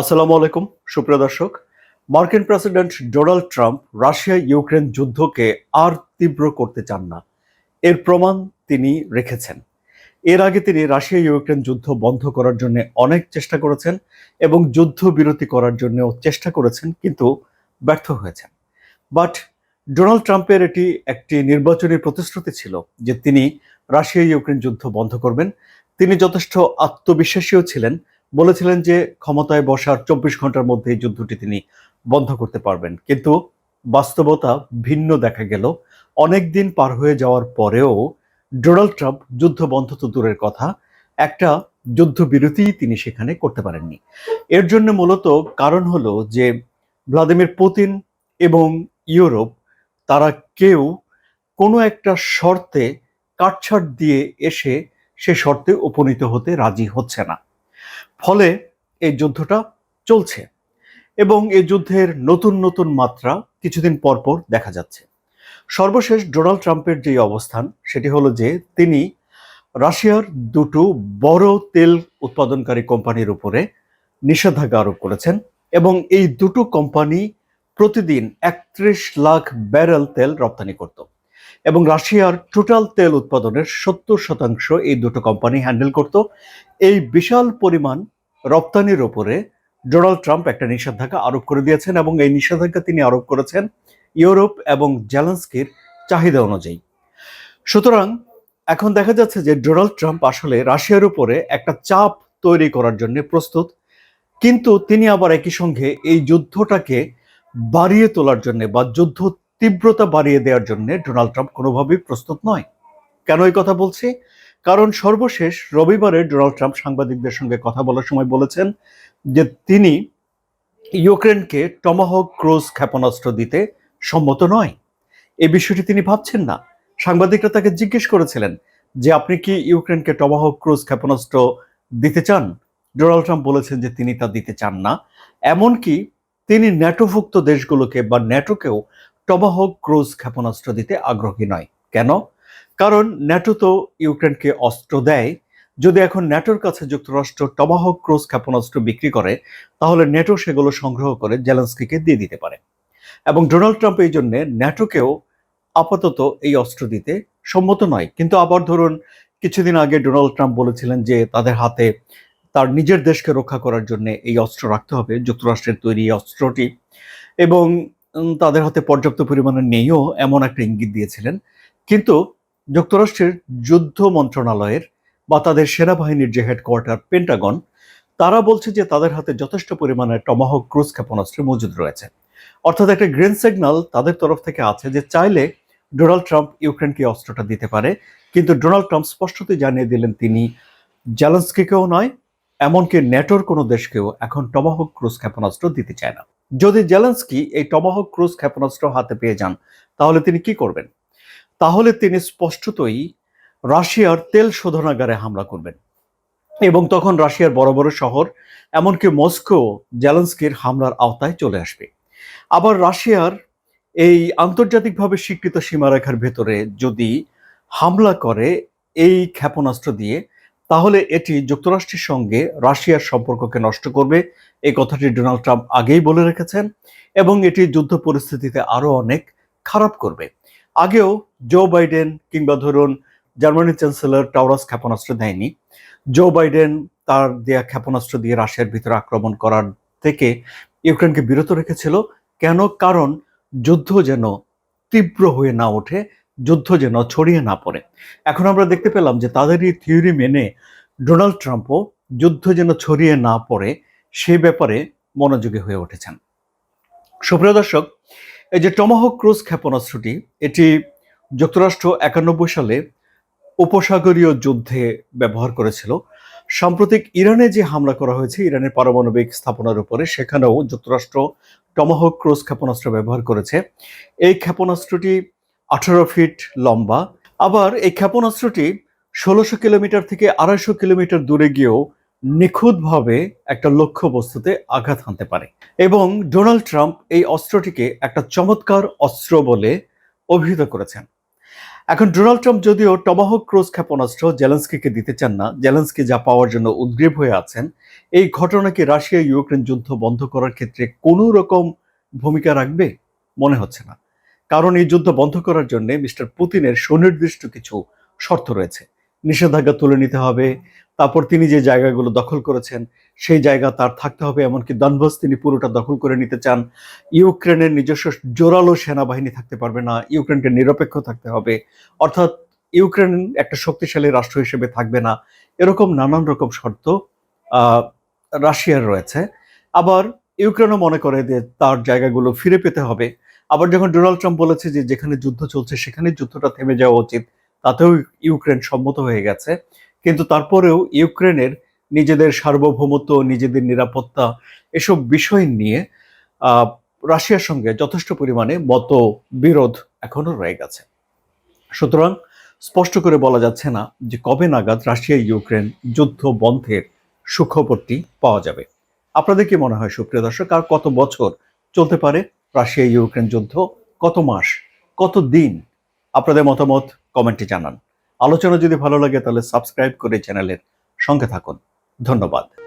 আসসালামু আলাইকুম, সুপ্রিয় দর্শক। মার্কিন president Donald Trump Russia Ukraine যুদ্ধকে আর তীব্র করতে চান না। এর প্রমাণ তিনি রেখেছেন। এর আগে তিনি রাশিয়া ইউক্রেন যুদ্ধ বন্ধ করার জন্য অনেক চেষ্টা করেছেন এবং যুদ্ধ বিরতি করার জন্যও চেষ্টা করেছেন, কিন্তু ব্যর্থ হয়েছেন। বাট ডোনাল্ড ট্রাম্পের এটি একটি নির্বাচনী প্রতিশ্রুতি ছিল যে তিনি রাশিয়া ইউক্রেন যুদ্ধ বন্ধ করবেন। তিনি যথেষ্ট আত্মবিশ্বাসীও ছিলেন বলেছিলেন যে ক্ষমতায় বসার চব্বিশ ঘণ্টার মধ্যে এই যুদ্ধটি তিনি বন্ধ করতে পারবেন। কিন্তু বাস্তবতা ভিন্ন দেখা গেল। অনেক দিন পার হয়ে যাওয়ার পরেও ডোনাল্ড ট্রাম্প যুদ্ধ বন্ধ তো দূরের কথা, একটা যুদ্ধবিরতি তিনি সেখানে করতে পারেননি। এর জন্য মূলত কারণ হলো যে ভ্লাদিমির পুতিন এবং ইউরোপ, তারা কেউ কোনো একটা শর্তে কাটছাট দিয়ে এসে সে শর্তে উপনীত হতে রাজি হচ্ছে না। ফলে এই যুদ্ধটা চলছে এবং এই যুদ্ধের নতুন নতুন মাত্রা কিছুদিন পর পর দেখা যাচ্ছে। সর্বশেষ ডোনাল্ড ট্রাম্পের যে অবস্থান, সেটি হলো যে তিনি রাশিয়ার দুটো বড় তেল উৎপাদনকারী কোম্পানির উপরে নিষেধাজ্ঞা আরোপ করেছেন এবং এই দুটো কোম্পানি প্রতিদিন একত্রিশ লাখ ব্যারেল তেল রপ্তানি করত। এবং রাশিয়ার টোটাল তেল উৎপাদনের সত্তর শতাংশ এই দুটো কোম্পানি হ্যান্ডেল করত। এই বিশাল পরিমাণ রপ্তানির ওপরে ডোনাল্ড ট্রাম্প একটা নিষেধাজ্ঞা আরোপ করে দিয়েছেন এবং এই নিষেধাজ্ঞা তিনি আরোপ করেছেন ইউরোপ এবং জেলেন্সকির চাহিদা অনুযায়ী। সুতরাং এখন দেখা যাচ্ছে যে ডোনাল্ড ট্রাম্প আসলে রাশিয়ার উপরে একটা চাপ তৈরি করার জন্য প্রস্তুত, কিন্তু তিনি আবার একই সঙ্গে এই যুদ্ধটাকে বাড়িয়ে তোলার জন্য বা যুদ্ধ তীব্রতা বাড়িয়ে দেওয়ার জন্য ডোনাল্ড ট্রাম্প কোনোভাবেই প্রস্তুত নয়। কেন এই কথা বলছি? কারণ সর্বশেষ রবিবারে ডোনাল্ড ট্রাম্প সাংবাদিকদের সঙ্গে কথা বলার সময় বলেছেন যে তিনি ইউক্রেনকে টমাহক ক্রুজ ক্ষেপণাস্ত্র দিতে সম্মত নয়। এই বিষয়টি তিনি ভাবছেন না। সাংবাদিকরা তাকে জিজ্ঞেস করেছিলেন যে আপনি কি ইউক্রেনকে টমাহক ক্রুজ ক্ষেপণাস্ত্র দিতে চান? ডোনাল্ড ট্রাম্প বলেছেন যে তিনি তা দিতে চান না। এমনকি তিনি ন্যাটোভুক্ত দেশগুলোকে বা ন্যাটোকেও টমাহক ক্রুজ ক্ষেপণাস্ত্র দিতে আগ্রহী নয়। কেন? কারণ ন্যাটো তো ইউক্রেনকে অস্ত্র দেয়। যদি এখন ন্যাটোর কাছে যুক্তরাষ্ট্র টমাহক ক্রুজ ক্ষেপণাস্ত্র বিক্রি করে, তাহলে ন্যাটো সেগুলো সংগ্রহ করে জেলেন্সকিকে দিয়ে দিতে পারে। এবং ডোনাল্ড ট্রাম্প এই জন্য ন্যাটোকেও আপাতত এই অস্ত্র দিতে সম্মত নয়। কিন্তু আবার ধরুন, কিছুদিন আগে ডোনাল্ড ট্রাম্প বলেছিলেন যে তাদের হাতে তার নিজের দেশকে রক্ষা করার জন্য এই অস্ত্র রাখতে হবে, যুক্তরাষ্ট্রের তৈরি অস্ত্রটি। এবং তাদের হাতে পর্যাপ্ত পরিমাণে নেইও এমন একটা ইঙ্গিত দিয়েছিলেন। কিন্তু যুক্তরাষ্ট্রের যুদ্ধ মন্ত্রণালয়ের বা তাদের সেনাবাহিনীর যে হেডকোয়ার্টার পেন্টাগন, তারা বলছে যে তাদের হাতে যথেষ্ট পরিমাণে টমাহক ক্রুজ ক্ষেপণাস্ত্র মজুদ রয়েছে। অর্থাৎ একটা গ্রিন সিগন্যাল তাদের তরফ থেকে আছে যে চাইলে ডোনাল্ড ট্রাম্প ইউক্রেনকে অস্ত্রটা দিতে পারে। কিন্তু ডোনাল্ড ট্রাম্প স্পষ্টতই জানিয়ে দিলেন তিনি, জেলেন্সকিকেও নয়, এমনকি ন্যাটোর কোনো দেশকেও এখন টমাহক ক্রুজ ক্ষেপণাস্ত্র দিতে চায় না। যদি জেলেন্সকি এই টমাহক ক্রুজ ক্ষেপণাস্ত্র হাতে পেয়ে যান, তাহলে তিনি কি করবেন? তাহলে তিনি স্পষ্টতই রাশিয়ার তেল শোধনাগারে হামলা করবেন। এবং তখন রাশিয়ার বড় বড় শহর, এমনকি মস্কো, জেলেন্সকির হামলার আওতায় চলে আসবে। আবার রাশিয়ার এই আন্তর্জাতিকভাবে স্বীকৃত সীমারেখার ভেতরে যদি হামলা করে, এই ক্ষেপণাস্ত্র দিয়ে তাহলে এটি যুক্তরাষ্ট্রের সঙ্গে রাশিয়ার সম্পর্ককে নষ্ট করবে। এই কথাটি ডোনাল্ড ট্রাম্প আগেই বলে রেখেছেন এবং এটি যুদ্ধ পরিস্থিতিতে আরও অনেক খারাপ করবে। আগেও জো বাইডেন কিংবা ধরুন জার্মানির চ্যান্সেলর টাওরাস ক্ষেপণাস্ত্র দেয়নি। জো বাইডেন তার দেয়া ক্ষেপণাস্ত্র দিয়ে রাশিয়ার ভিতরে আক্রমণ করার থেকে ইউক্রেনকে বিরত রেখেছিল। কেন? কারণ যুদ্ধ যেন তীব্র হয়ে না ওঠে যুদ্ধ যেন ছড়িয়ে না পড়ে। এখন আমরা দেখতে পেলাম যে তাদের এই থিওরি মেনে ডোনাল্ড ট্রাম্পও যুদ্ধ যেন ছড়িয়ে না পড়ে, সে ব্যাপারে মনোযোগী হয়ে উঠেছেন। সুপ্রিয় দর্শক, এই যে টমাহক ক্রুজ ক্ষেপণাস্ত্রটি, এটি যুক্তরাষ্ট্র একানব্বই সালে উপসাগরীয় যুদ্ধে ব্যবহার করেছিল। সাম্প্রতিক ইরানে যে হামলা করা হয়েছে, ইরানের পারমাণবিক স্থাপনার উপরে, সেখানেও যুক্তরাষ্ট্র টমাহক ক্রুজ ক্ষেপণাস্ত্র ব্যবহার করেছে। এই ক্ষেপণাস্ত্রটি আঠারো ফিট লম্বা। আবার এই ক্ষেপণাস্ত্রটি ষোলোশো কিলোমিটার থেকে আড়াইশো কিলোমিটার দূরে গিয়েও নিখুঁতভাবে একটা লক্ষ্য বস্তুতে আঘাত হানতে পারে। এবং ডোনাল্ড ট্রাম্প এই অস্ত্রটিকে একটা চমৎকার অস্ত্র বলে অভিহিত করেছেন। এখন ডোনাল্ড ট্রাম্প যদিও টমাহক ক্রুজ ক্ষেপণাস্ত্র জেলেন্সকিকে দিতে চান না, জেলেন্সকি যা পাওয়ার জন্য উদ্গ্রীব হয়ে আছেন, এই ঘটনা কি রাশিয়া ইউক্রেন যুদ্ধ বন্ধ করার ক্ষেত্রে কোনো রকম ভূমিকা রাখবে? মনে হচ্ছে না। কারণ এই যুদ্ধ বন্ধ করার জন্য মিস্টার পুতিনের সুনির্দিষ্ট কিছু শর্ত রয়েছে। নিষেধাজ্ঞা তুলে নিতে হবে, তারপর তিনি যে জায়গাগুলো দখল করেছেন, সেই জায়গা তার থাকতে হবে, এমনকি দনবাস তিনি পুরোটা দখল করে নিতে চান। ইউক্রেনের নিজস্ব জোরালো সেনাবাহিনী থাকতে পারবে না, ইউক্রেনকে নিরপেক্ষ থাকতে হবে। অর্থাৎ ইউক্রেন একটা শক্তিশালী রাষ্ট্র হিসেবে থাকবে না। এরকম নানান রকম শর্ত রাশিয়ার রয়েছে। আবার ইউক্রেনও মনে করে যে তার জায়গাগুলো ফিরে পেতে হবে। আবার যখন ডোনাল্ড ট্রাম্প বলেছে যে যেখানে যুদ্ধ চলছে সেখানে যুদ্ধটা থেমে যাওয়া উচিত, তাতেও ইউক্রেন সম্মত হয়ে গেছে। কিন্তু তারপরেও ইউক্রেনের নিজেদের সার্বভৌমত্ব, নিজেদের নিরাপত্তা এসব বিষয় নিয়ে রাশিয়ার সঙ্গে যথেষ্ট পরিমাণে মত বিরোধ এখনও রয়ে গেছে। সুতরাং স্পষ্ট করে বলা যাচ্ছে না যে কবে নাগাদ রাশিয়া ইউক্রেন যুদ্ধ বন্ধের সুখবরটি পাওয়া যাবে। আপনাদের কি মনে হয় সুপ্রিয় দর্শক, আর কত বছর চলতে পারে? রাশিয়া ইউক্রেন যুদ্ধ কত মাস, কত দিন? আপনাদের মতামত কমেন্টে জানান। আলোচনা যদি ভালো লাগে তাহলে সাবস্ক্রাইব করে চ্যানেলের সঙ্গে থাকুন। ধন্যবাদ।